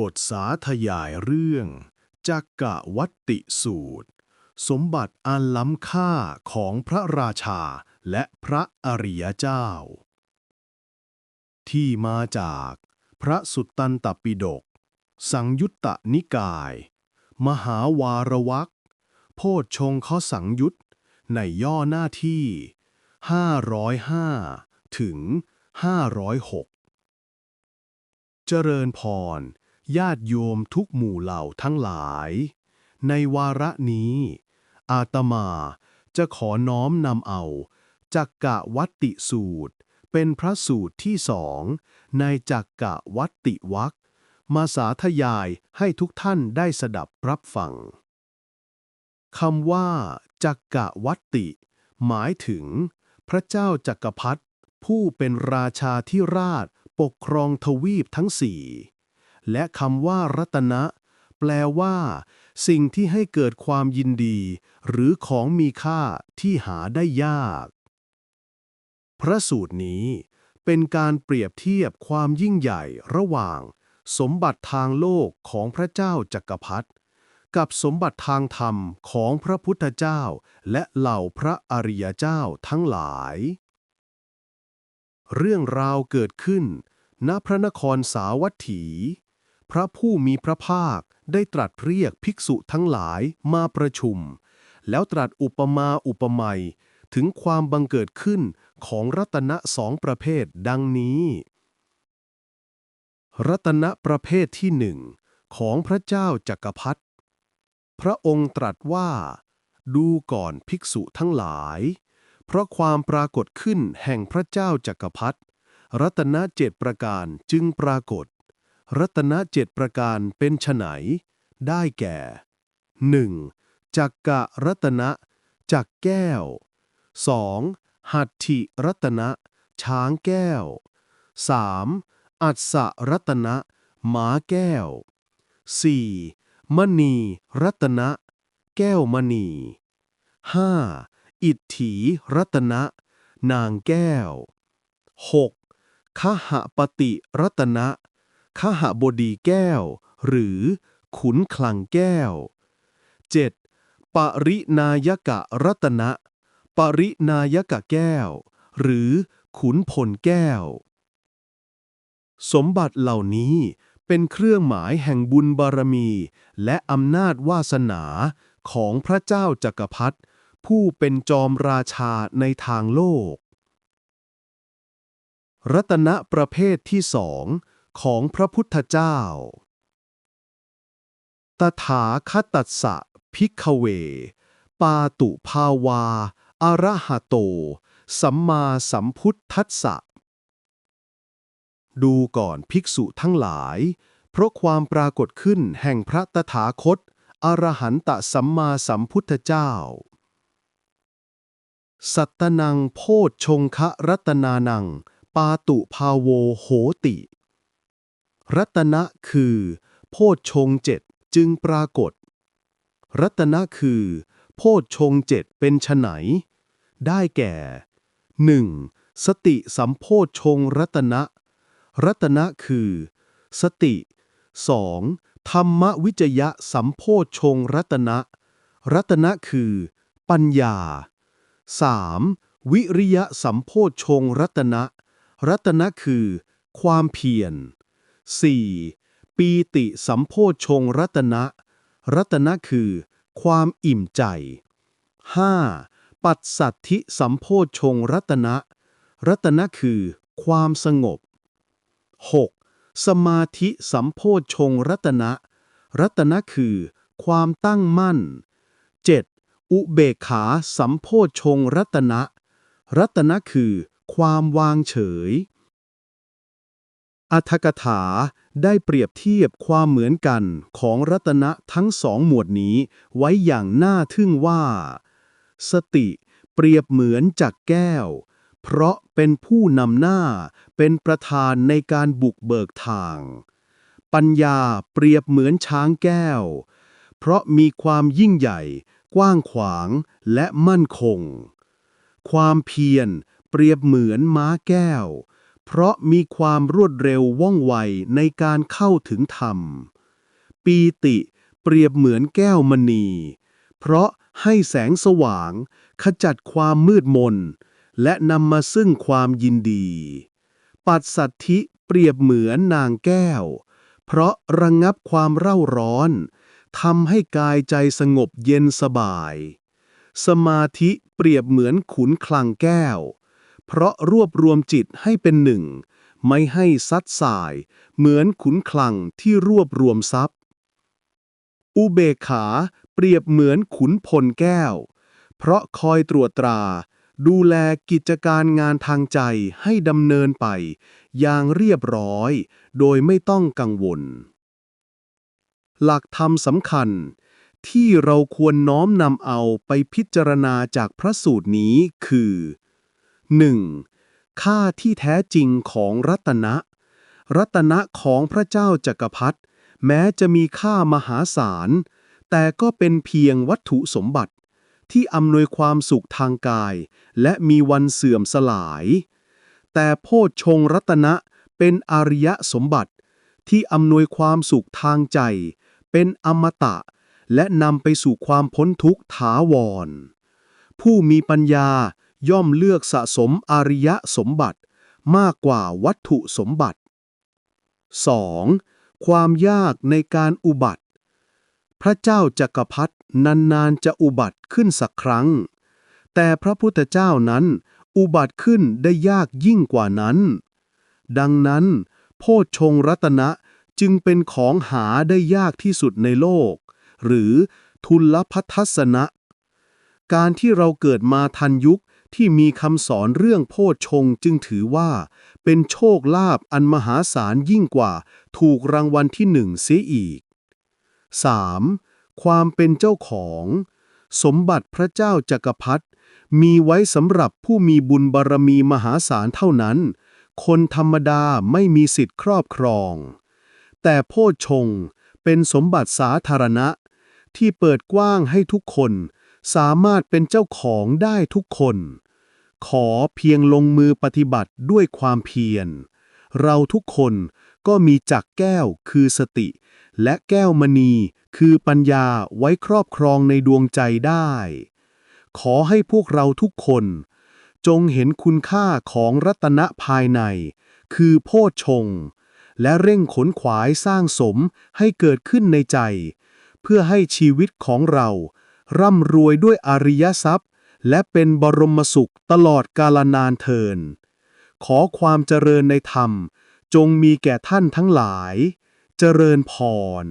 บทสาธยายเรื่องจักกะวัตติสูตร สมบัติอันล้ำค่าของพระราชาและพระอริยเจ้า ที่มาจากพระสุตตันตปิฎกสังยุตตนิกาย มหาวารวักโพชฌงคสังยุตในย่อหน้าที่ 505 ถึง 506 เจริญพร ญาติโยมทุกหมู่เหล่าทั้งหลาย ในวาระนี้ อาตมาจะขอน้อมนำเอาจักกะวัตติสูตร เป็นพระสูตรที่สองในจักกะวัตติวักมาสาธยายให้ทุกท่านได้สดับรับฟังคำว่าจักกะวัตติ หมายถึง พระเจ้าจักรพรรดิผู้เป็นราชาธิราชปกครองทวีปทั้งสี่ และคำว่ารัตนะ แปลว่า สิ่งที่ให้เกิดความยินดี หรือของมีค่าที่หาได้ยาก พระสูตรนี้ เป็นการเปรียบเทียบความยิ่งใหญ่ระหว่าง สมบัติทางโลกของพระเจ้าจักรพรรดิกับสมบัติทางธรรมของพระพุทธเจ้า และเหล่าพระอริยเจ้าทั้งหลาย เรื่องราวเกิดขึ้น ณพระนครสาวัตถี พระผู้มีพระภาคได้ตรัสเรียกภิกษุทั้งหลายมาประชุม แล้วตรัสอุปมาอุปไมยถึงความบังเกิดขึ้นของรัตนะสองประเภทดังนี้ รัตนะประเภทที่หนึ่งของพระเจ้าจักรพรรดิพระองค์ตรัสว่า ดูก่อนภิกษุทั้งหลาย เพราะความปรากฏขึ้นแห่งพระเจ้าจักรพรรดิรัตนะเจ็ดประการจึงปรากฏ รัตนเจ็ดประการเป็นไฉนได้แก่ 1. จักกะรัตนะ จักแก้ว 2. หัตถิรัตนะ ช้างแก้ว 3. อัศสรัตนะหมาแก้ว 4. มณีรัตนะ แก้วมณี 5. อิทถีรัตนะ นางแก้ว 6. ขหปติรัตนะ ขหบดีแก้ว หรือ ขุนคลังแก้ว 7. ปรินายกะรัตนะ ปรินายกะแก้ว หรือ ขุนพลแก้ว สมบัติเหล่านี้เป็นเครื่องหมายแห่งบุญบารมี และอำนาจวาสนาของพระเจ้าจักรพรรดิผู้เป็นจอมราชาในทางโลก รัตนะประเภทที่สอง ของพระพุทธเจ้า ตถาคตัสสะพิกขเว ปาตุภาวาอระหะโต สัมมาสัมพุทธัสสะ ดูก่อนภิกษุทั้งหลาย เพราะความปรากฏขึ้นแห่งพระตถาคต อรหันตสัมมาสัมพุทธเจ้า สัตตนังโพชงคะรัตนานัง ปาตุภาโวโหติ รัตนะคือ โพชฌงเจ็ดจึงปรากฏ รัตนะคือ โพชฌงเจ็ดเป็นไฉนได้แก่ 1. สติสัมโพชฌงรัตนะ รัตนะคือ สติ 2. ธรรมวิจยะสัมโพชฌงรัตนะ รัตนะคือ ปัญญา 3. วิริยะสัมโพชฌงรัตนะ รัตนะคือ ความเพียร 4. ปีติสัมโพชงรัตนะ รัตนะคือ ความอิ่มใจ 5. ปัสสัทธิสัมโพชงรัตนะ รัตนะคือ ความสงบ 6. สมาธิสัมโพชงรัตนะ รัตนะคือ ความตั้งมั่น 7. อุเบกขาสัมโพชงรัตนะ รัตนะคือ ความวางเฉย อัธกถาได้เปรียบเทียบความเหมือนกันของรัตนะทั้งสองหมวดนี้ไว้อย่างน่าทึ่งว่า สติเปรียบเหมือนจักแก้ว เพราะเป็นผู้นำหน้าเป็นประธานในการบุกเบิกทาง ปัญญาเปรียบเหมือนช้างแก้ว เพราะมีความยิ่งใหญ่ กว้างขวางและมั่นคง ความเพียรเปรียบเหมือนม้าแก้ว เพราะมีความรวดเร็วว่องไวในการเข้าถึงธรรม ปีติเปรียบเหมือนแก้วมณี เพราะให้แสงสว่าง ขจัดความมืดมน และนำมาซึ่งความยินดี ปัสสัทธิเปรียบเหมือนนางแก้ว เพราะระงงับความเร่าร้อนทำให้กายใจสงบเย็นสบาย สมาธิเปรียบเหมือนขุนคลังแก้ว เพราะรวบรวมจิตให้เป็นหนึ่ง ไม่ให้ซัดสาย เหมือนขุนคลังที่รวบรวมทรัพย์ อุเบกขาเปรียบเหมือนขุนพลแก้ว เพราะคอยตรวจตรา ดูแลกิจการงานทางใจให้ดำเนินไป อย่างเรียบร้อย โดยไม่ต้องกังวล หลักธรรมสำคัญที่เราควรน้อมนำเอาไปพิจารณาจากพระสูตรนี้คือ 1. ค่าที่แท้จริงของรัตนะ รัตนะของพระเจ้าจักรพรรดิแม้จะมีค่ามหาศาล แต่ก็เป็นเพียงวัตถุสมบัติ ที่อำนวยความสุขทางกาย และมีวันเสื่อมสลาย แต่โพชฌงรัตนะเป็นอริยสมบัติ ที่อำนวยความสุขทางใจ เป็นอมตะ และนำไปสู่ความพ้นทุกข์ถาวร ผู้มีปัญญา ย่อมเลือกสะสมอริยสมบัติ มากกว่าวัตถุสมบัติ 2. ความยากในการอุบัติ พระเจ้าจักรพรรดินานๆจะอุบัติขึ้นสักครั้ง แต่พระพุทธเจ้านั้น อุบัติขึ้นได้ยากยิ่งกว่านั้น ดังนั้น โพชฌงรัตนะจึงเป็นของหาได้ยากที่สุดในโลก หรือทุลพัทสนะ การที่เราเกิดมาทันยุค ที่มีคำสอนเรื่องโพชฌงจึงถือว่า เป็นโชคลาภอันมหาศาลยิ่งกว่า ถูกรางวัลที่หนึ่งเสียอีก 3. ความเป็นเจ้าของ สมบัติพระเจ้าจักรพรรดิมีไว้สำหรับผู้มีบุญบารมีมหาศาลเท่านั้น คนธรรมดาไม่มีสิทธิ์ครอบครอง แต่โพชฌงเป็นสมบัติสาธารณะ ที่เปิดกว้างให้ทุกคน สามารถเป็นเจ้าของได้ทุกคน ขอเพียงลงมือปฏิบัติด้วยความเพียร เราทุกคนก็มีจักรแก้วคือสติ และแก้วมณีคือปัญญาไว้ครอบครองในดวงใจได้ ขอให้พวกเราทุกคน จงเห็นคุณค่าของรัตนะภายใน คือโพชฌงและเร่งขนขวายสร้างสมให้เกิดขึ้นในใจ เพื่อให้ชีวิตของเรา ร่ำรวยด้วยอริยทรัพย์ และเป็นบรมสุขตลอดกาลนานเทิน ขอความเจริญในธรรม จงมีแก่ท่านทั้งหลาย เจริญพร